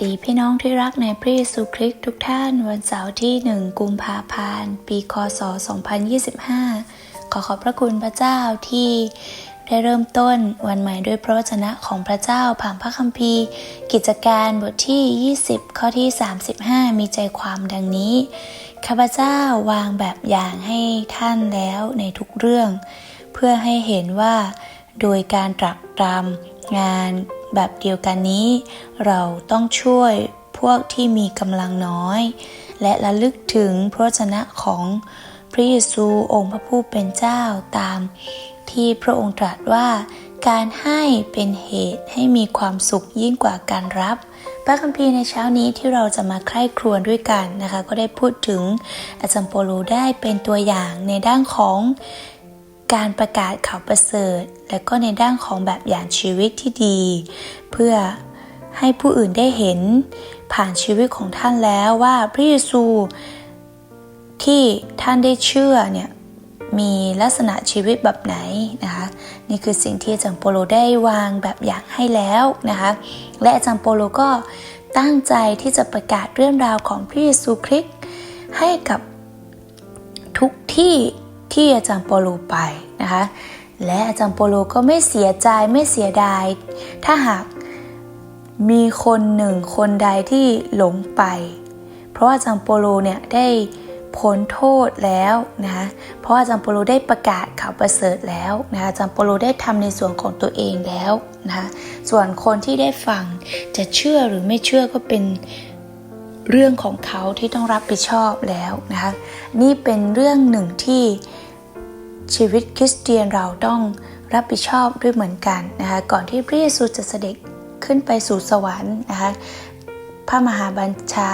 สวัสดีพี่น้องที่รักในพระเยซูคริสต์ทุกท่าน วันเสาร์ที่ 1 กุมภาพันธ์ ปีคศ 2025 ขอขอบพระคุณพระเจ้าที่ได้เริ่มต้นวันใหม่ด้วยพระวจนะของพระเจ้าผ่านพระคัมภีร์ กิจการบทที่ 20 ข้อที่ 35 มีใจความดังนี้ ข้าพเจ้าวางแบบอย่างให้ท่านแล้วในทุกเรื่อง เพื่อให้เห็นว่าโดยการตรักตรำงาน แบบเดียวกันนี้ เราต้องช่วยพวกที่มีกำลังน้อย และระลึกถึงพระวจนะของพระเยซูองค์พระผู้เป็นเจ้าตาม ที่พระองค์ตรัสว่า การให้เป็นเหตุให้มีความสุขยิ่งกว่าการรับพระคัมภีร์ในเช้านี้ที่เราจะมาใคร่ครวญด้วยกันนะคะ ก็ได้พูดถึงอาจารย์โปโลได้เป็นตัวอย่างในด้านของ การประกาศข่าวประเสริฐ และก็ในด้านของแบบอย่างชีวิตที่ดี เพื่อให้ผู้อื่นได้เห็นผ่านชีวิตของท่านแล้วว่าพระเยซูที่ท่านได้เชื่อเนี่ยมีลักษณะชีวิตแบบไหนนะคะนี่คือสิ่งที่อาจารย์โปโลได้วางแบบอย่างให้แล้วนะคะและอาจารย์โปโลก็ตั้งใจที่จะประกาศเรื่องราวของพระเยซูคริสต์ให้กับทุกที่ ที่อาจารย์โปโลไปนะคะ และอาจารย์โปโลก็ไม่เสียใจไม่เสียดาย ถ้าหากมีคนหนึ่งคนใดที่หลงไป เพราะอาจารย์โปโลเนี่ยได้พ้นโทษแล้วนะคะเพราะอาจารย์โปโลได้ประกาศข่าวประเสริฐแล้วนะคะอาจารย์โปโลได้ทำในส่วนของตัวเองแล้วนะคะส่วนคนที่ได้ฟังจะเชื่อหรือไม่เชื่อก็เป็นเรื่องของเขาที่ต้องรับผิดชอบแล้วนะคะนี่เป็นเรื่องหนึ่งที่ ชีวิตคริสเตียนเราต้องรับผิดชอบด้วยเหมือนกันนะคะก่อนที่พระเยซูจะเสด็จขึ้นไปสู่สวรรค์นะคะพระมหาบัญชา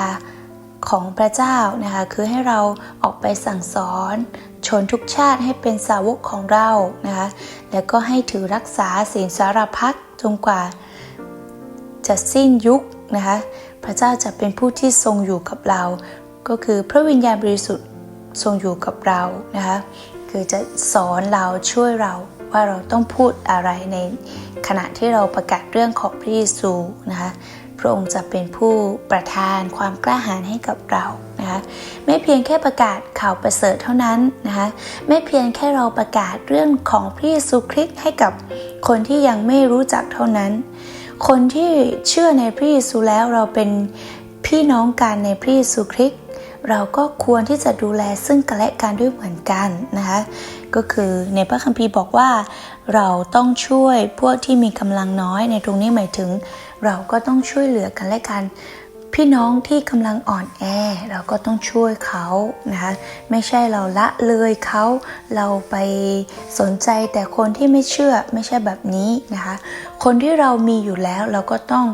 ของพระเจ้านะคะคือให้เราออกไปสั่งสอน ชนทุกชาติให้เป็นสาวกของเรานะคะแล้วก็ให้ถือรักษาศีลสารพัดจนกว่า จะสิ้นยุคนะคะพระเจ้าจะเป็นผู้ที่ทรงอยู่กับเรา ก็คือพระวิญญาณบริสุทธิ์ทรงอยู่กับเรานะคะ คือจะสอนเราช่วยเราว่าเราต้องพูดอะไรในขณะที่เราประกาศเรื่องของพระเยซูนะคะพระองค์จะเป็นผู้ประทานความกล้าหาญให้กับเรานะคะไม่เพียงแค่ประกาศข่าวประเสริฐเท่านั้นนะคะไม่เพียงแค่เราประกาศเรื่องของพระเยซูคริสต์ให้กับคนที่ยังไม่รู้จักเท่านั้น คนที่เชื่อในพระเยซูแล้วเราเป็นพี่น้องกันในพระเยซูคริสต์ เราก็ควรที่จะดูแลซึ่งกันและกันด้วยเหมือนกันนะคะก็คือในพระคัมภีร์บอกว่า เราต้องช่วยพวกที่มีกำลังน้อยในตรงนี้หมายถึง เราก็ต้องช่วยเหลือกันและกัน พี่น้องที่กำลังอ่อนแอ เราก็ต้องช่วยเขานะคะไม่ใช่เราละเลยเขาเราไปสนใจแต่คนที่ไม่เชื่อไม่ใช่แบบนี้นะคะคนที่เรามีอยู่แล้วเราก็ต้อง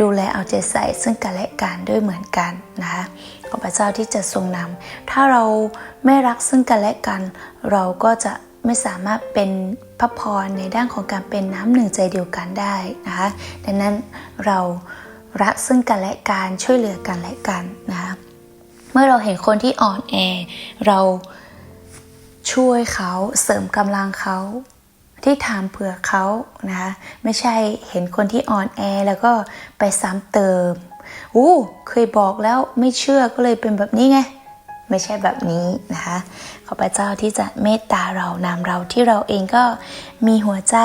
ดูแลเอาใจใส่ซึ่งกันและกันด้วยเหมือนกันนะคะขอพระเจ้าที่จะทรงนำถ้าเราไม่รักซึ่งกันและกัน เราก็จะไม่สามารถเป็นพระพรในด้านของการเป็นน้ำหนึ่งใจเดียวกันได้นะคะดังนั้นเรารักซึ่งกันและกันช่วยเหลือกันและกันนะคะเมื่อเราเห็นคนที่อ่อนแอ เราช่วยเขาเสริมกำลังเขา ที่ถามเผื่อเขานะคะไม่ใช่เห็นคนที่อ่อนแอแล้วก็ไปซ้ำเติมอู้เคยบอกแล้วไม่เชื่อก็เลยเป็นแบบนี้ไง ไม่ใช่แบบนี้นะคะ ขอพระเจ้าที่จะเมตตาเรานำเราที่เราเองก็มีหัวใจ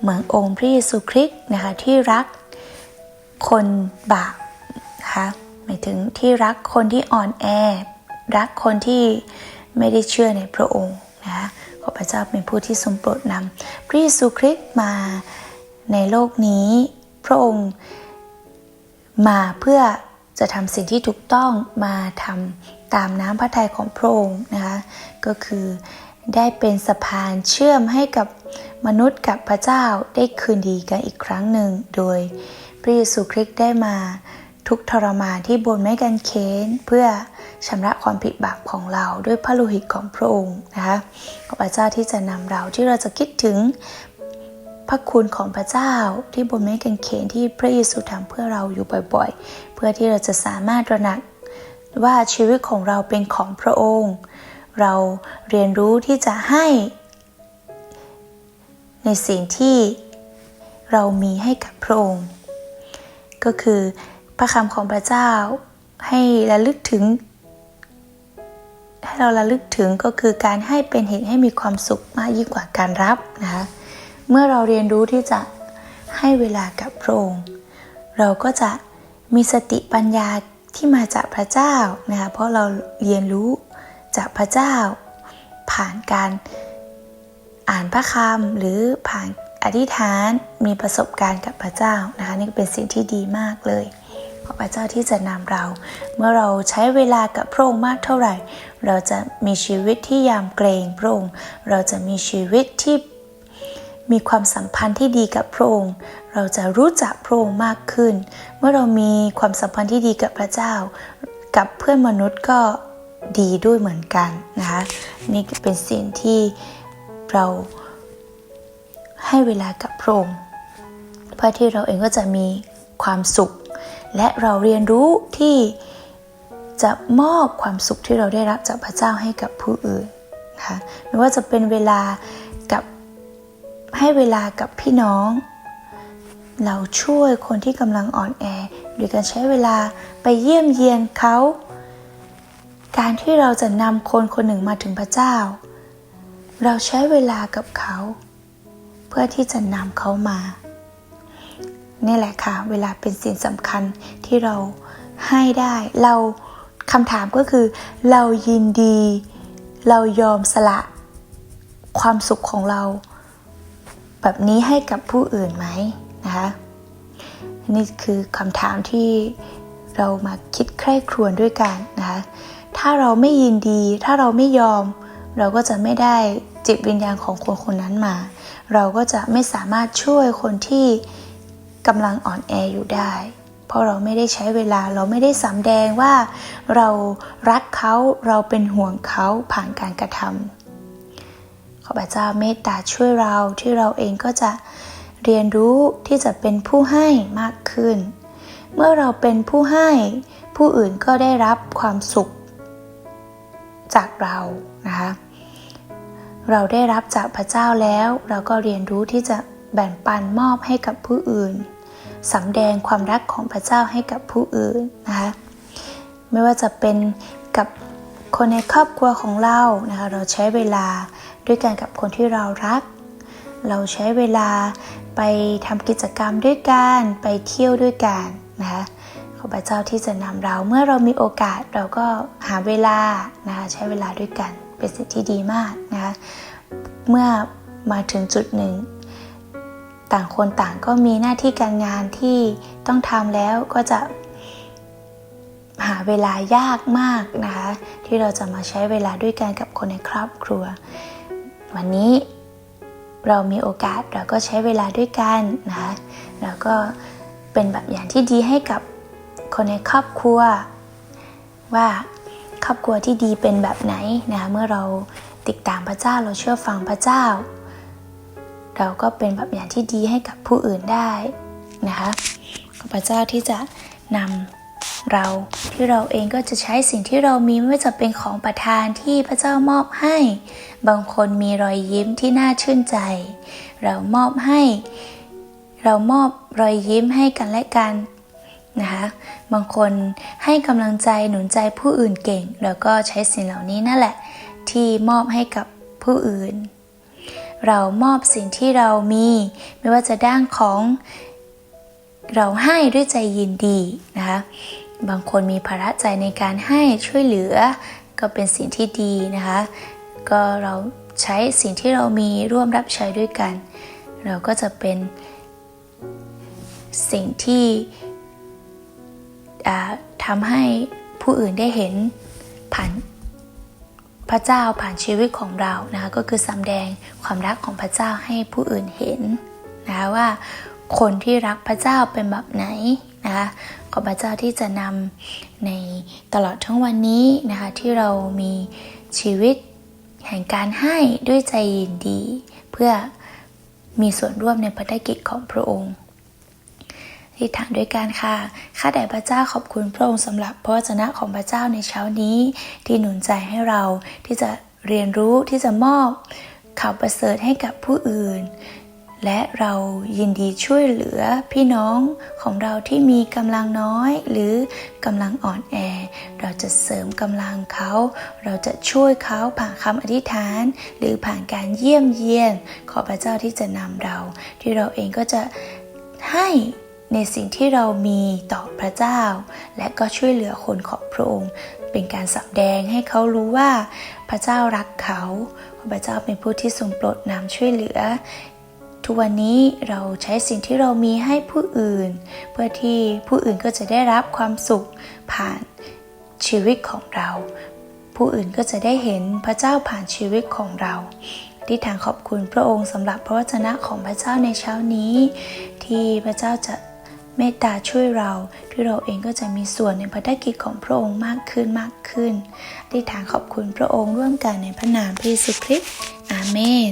เหมือนองค์พระเยซูคริสต์นะคะที่รักคนบาปนะคะหมายถึงที่รักคนที่อ่อนแอ รักคนที่ไม่ได้เชื่อในพระองค์นะคะ ขอพระเจ้าเป็นผู้ที่ทรงโปรดนำพระเยซูคริสต์มาในโลกนี้ พระองค์มาเพื่อจะทำสิ่งที่ถูกต้องมาทำตามน้ำพระทัยของพระองค์นะคะก็คือได้เป็นสะพานเชื่อมให้กับมนุษย์กับพระเจ้าได้คืนดีกันอีกครั้งหนึ่ง โดยพระเยซูคริสต์ได้มาทุกทรมานที่บนไม้กางเขนเพื่อ ชำระความผิดบาปของเราด้วยพระโลหิตของพระองค์นะคะขอพระเจ้าที่จะนำเราที่เราจะคิดถึงพระคุณของพระเจ้าที่บนไม้กางเขนที่พระเยซูทำเพื่อเราอยู่บ่อยๆ เพื่อที่เราจะสามารถระหนักว่าชีวิตของเราเป็นของพระองค์ เราเรียนรู้ที่จะให้ในสิ่งที่เรามีให้กับพระองค์ ก็คือพระคำของพระเจ้าให้ระลึกถึง ให้เราระลึกถึงก็คือการให้เป็นเหตุให้มีความสุขมากยิ่งกว่าการรับนะคะเมื่อเราเรียนรู้ที่จะให้เวลากับพระองค์เราก็จะมีสติปัญญาที่มาจากพระเจ้านะคะเพราะเราเรียนรู้จากพระเจ้า ผ่านการอ่านพระคำหรือผ่านอธิษฐานมีประสบการณ์กับพระเจ้านะคะนี่เป็นสิ่งที่ดีมากเลย พระเจ้าที่จะนำเรา เมื่อเราใช้เวลากับพระองค์มากเท่าไหร่ เราจะมีชีวิตที่ยามเกรงพระองค์ เราจะมีชีวิตที่มีความสัมพันธ์ที่ดีกับพระองค์ เราจะรู้จักพระองค์มากขึ้น เมื่อเรามีความสัมพันธ์ที่ดีกับพระเจ้า กับเพื่อนมนุษย์ก็ดีด้วยเหมือนกันนะคะนี่เป็นสิ่งที่เราให้เวลากับพระองค์เพื่อที่เราเองก็จะมีความสุข และเราเรียนรู้ที่จะมอบความสุขที่เราได้รับจากพระเจ้าให้กับผู้อื่นนะคะไม่ว่าจะเป็นเวลากับให้เวลากับพี่น้อง เราช่วยคนที่กำลังอ่อนแอโดยการใช้เวลาไปเยี่ยมเยียนเขา การที่เราจะนำคนคนหนึ่งมาถึงพระเจ้า เราใช้เวลากับเขา เพื่อที่จะนำเขามา นี่แหละค่ะ เวลาเป็นสิ่งสำคัญที่เราให้ได้ เราคำถามก็คือ เรายินดี เรายอมสละความสุขของเรา แบบนี้ให้กับผู้อื่นไหมนะคะนี่คือคำถามที่เรามาคิดใคร่ครวญด้วยกันนะคะถ้าเราไม่ยินดี ถ้าเราไม่ยอม เราก็จะไม่ได้จิตวิญญาณของคนคนนั้นมา เราก็จะไม่สามารถช่วยคนที่ กำลังอ่อนแออยู่ได้ เพราะเราไม่ได้ใช้เวลาเราไม่ได้สำแดงว่าเรารักเขาเราเป็นห่วงเขาผ่านการกระทำขอพระเจ้าเมตตาช่วยเราที่เราเองก็จะเรียนรู้ที่จะเป็นผู้ให้มากขึ้น เมื่อเราเป็นผู้ให้ ผู้อื่นก็ได้รับความสุข จากเรานะคะเราได้รับจากพระเจ้าแล้ว เราก็เรียนรู้ที่จะแบ่งปันมอบให้กับผู้อื่น สำแดงความรักของพระเจ้าให้กับผู้อื่นนะคะไม่ว่าจะเป็นกับคนในครอบครัวของเรานะคะเราใช้เวลาด้วยกันกับคนที่เรารัก เราใช้เวลาไปทำกิจกรรมด้วยกันไปเที่ยวด้วยกันนะคะขอพระเจ้าที่จะนำเราเมื่อเรามีโอกาสเราก็หาเวลานะคะใช้เวลาด้วยกันเป็นสิ่งที่ดีมากนะคะเมื่อมาถึงจุดหนึ่ง ต่างคนต่างก็มีหน้าที่การงานที่ต้องทำแล้วก็จะหาเวลายากมากนะคะ ที่เราจะมาใช้เวลาด้วยกันกับคนในครอบครัว วันนี้เรามีโอกาสเราก็ใช้เวลาด้วยกันนะคะแล้วก็เป็นแบบอย่างที่ดีให้กับคนในครอบครัว ว่าครอบครัวที่ดีเป็นแบบไหนนะคะเมื่อเราติดตามพระเจ้าเราเชื่อฟังพระเจ้า เราก็เป็นแบบอย่างที่ดีให้กับผู้อื่นได้นะคะขอพระเจ้าที่จะนำเราที่เราเองก็จะใช้สิ่งที่เรามีไม่ว่าจะเป็นของประทานที่พระเจ้ามอบให้ บางคนมีรอยยิ้มที่น่าชื่นใจ เรามอบให้ เรามอบรอยยิ้มให้กันและกันนะคะบางคนให้กำลังใจหนุนใจผู้อื่นเก่ง แล้วก็ใช้สิ่งเหล่านี้นั่นแหละ ที่มอบให้กับผู้อื่น เรามอบสิ่งที่เรามี ไม่ว่าจะด้านของเราให้ด้วยใจยินดีนะคะบางคนมีภาระใจในการให้ช่วยเหลือ ก็เป็นสิ่งที่ดีนะคะ ก็เราใช้สิ่งที่เรามีร่วมรับใช้ด้วยกัน เราก็จะเป็นสิ่งที่ทำให้ผู้อื่นได้เห็นผ่าน พระเจ้าผ่านชีวิตของเรานะคะก็คือสำแดงความรักของพระเจ้าให้ผู้อื่นเห็นนะคะว่าคนที่รักพระเจ้าเป็นแบบไหนนะคะขอพระเจ้าที่จะนำในตลอดทั้งวันนี้นะคะที่เรามีชีวิตแห่งการให้ด้วยใจยินดี เพื่อมีส่วนร่วมในภารกิจของพระองค์ ที่ฐานด้วยกันค่ะ ข้าแต่พระเจ้าขอบคุณพระองค์สำหรับพระวจนะของพระเจ้าในเช้านี้ ที่หนุนใจให้เราที่จะเรียนรู้ที่จะมอบข่าวประเสริฐให้กับผู้อื่น และเรายินดีช่วยเหลือพี่น้องของเราที่มีกำลังน้อย หรือกำลังอ่อนแอ เราจะเสริมกำลังเขา เราจะช่วยเขาผ่านคำอธิษฐาน หรือผ่านการเยี่ยมเยียน ขอพระเจ้าที่จะนำเรา ที่เราเองก็จะให้ ในสิ่งที่เรามีต่อพระเจ้า และก็ช่วยเหลือคนของพระองค์ เป็นการสำแดงให้เขารู้ว่า พระเจ้ารักเขาพระเจ้าเป็นผู้ที่ทรงโปรดนำช่วยเหลือ ทุกวันนี้เราใช้สิ่งที่เรามีให้ผู้อื่น เพื่อที่ผู้อื่นก็จะได้รับความสุขผ่านชีวิตของเรา ผู้อื่นก็จะได้เห็นพระเจ้าผ่านชีวิตของเราที่ทางขอบคุณพระองค์สำหรับพระวจนะของพระเจ้าในเช้านี้ ที่พระเจ้าจะ เมตตาช่วยเราที่เราเองก็จะมีส่วนในภารกิจของพระองค์มากขึ้นมากขึ้นที่ทางขอบคุณพระองค์ร่วมกันในพระนามพระเยซูคริสต์อาเมน